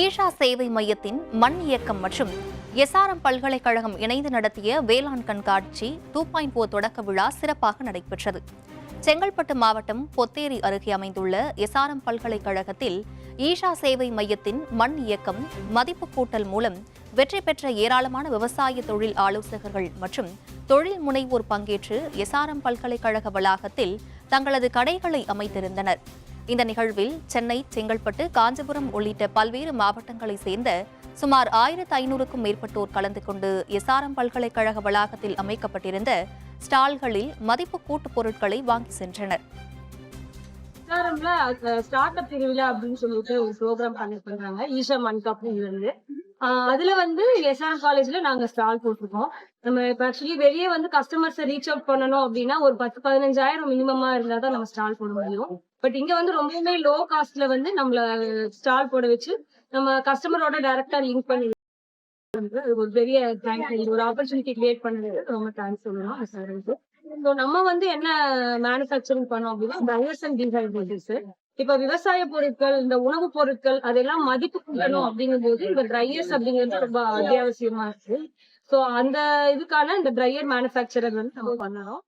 ஈஷா சேவை மையத்தின் மண் இயக்கம் மற்றும் எஸ்ஆர்எம் பல்கலைக்கழகம் இணைந்து நடத்திய வேளாண் கண்காட்சி டூ பாயிண்ட் ஓ தொடக்க விழா சிறப்பாக நடைபெற்றது. செங்கல்பட்டு மாவட்டம் பொத்தேரி அருகே அமைந்துள்ள எஸ்ஆர்எம் பல்கலைக்கழகத்தில் ஈஷா சேவை மையத்தின் மண் இயக்கம் மதிப்பு கூட்டல் மூலம் வெற்றி பெற்ற ஏராளமான விவசாய தொழில் ஆலோசகர்கள் மற்றும் தொழில் முனைவோர் பங்கேற்று எஸ்ஆர்எம் பல்கலைக்கழக வளாகத்தில் தங்களது கடைகளை அமைத்திருந்தனர். இந்த நிகழ்வில் சென்னை செங்கல்பட்டு காஞ்சிபுரம் உள்ளிட்ட பல்வேறு மாவட்டங்களைச் சேர்ந்த சுமார் ஆயிரத்து ஐநூறுக்கும் மேற்பட்டோர் கலந்து கொண்டு எஸ்ஆர்எம் பல்கலைக்கழக வளாகத்தில் அமைக்கப்பட்டிருந்த ஸ்டால்களில் மதிப்பு கூட்டுப் பொருட்களை வாங்கி சென்றனர். எஸ்ஆர்எம்ல ஸ்டார்ட் அப் திருவிழா அப்படின்னு சொல்லிட்டு ஒரு ப்ரோக்ராம் கண்டக்ட் பண்றாங்க ஈஷா மன்காப்னு. இருந்து ஆஹ் அதுல வந்து எஸ்ஆர்எம் காலேஜ்ல நாங்க ஸ்டால் போட்டிருக்கோம். நம்ம இப்ப ஆக்சுவலி வெளியே வந்து கஸ்டமர்ஸ் ரீச் அவுட் பண்ணணும் அப்படின்னா ஒரு பத்து பதினஞ்சாயிரம் மினிமமா இருந்தா தான் நம்ம ஸ்டால் போட முடியும். பட் இங்க வந்து ரொம்பவுமே லோ காஸ்ட்ல வந்து நம்மள ஸ்டால் போட வச்சு நம்ம கஸ்டமரோட டைரக்டா லிங்க் பண்ணி ஒரு பெரிய தேங்க்ஸ் ஒரு ஆப்பர்ச்சுனிட்டி கிரியேட் பண்ணது ரொம்ப தேங்க்ஸ் சொல்லணும் எஸ்ஆர்எம்க்கு ஸோ நம்ம வந்து என்ன மேனுஃபேக்சரிங் பண்ணோம் அப்படின்னா பயர்ஸ் அண்ட் டிஹைட்ரேட்டர்ஸ் இப்ப விவசாய பொருட்கள் இந்த உணவுப் பொருட்கள் அதெல்லாம் மதிப்பு கூட்டணும் அப்படிங்கும்போது இந்த ட்ரையர்ஸ் அப்படிங்கிறது ரொம்ப அத்தியாவசியமா இருக்கு. சோ அந்த இதுக்கான இந்த ட்ரையர் மேனுஃபேக்சரர் வந்து நம்ம பண்ணணும்.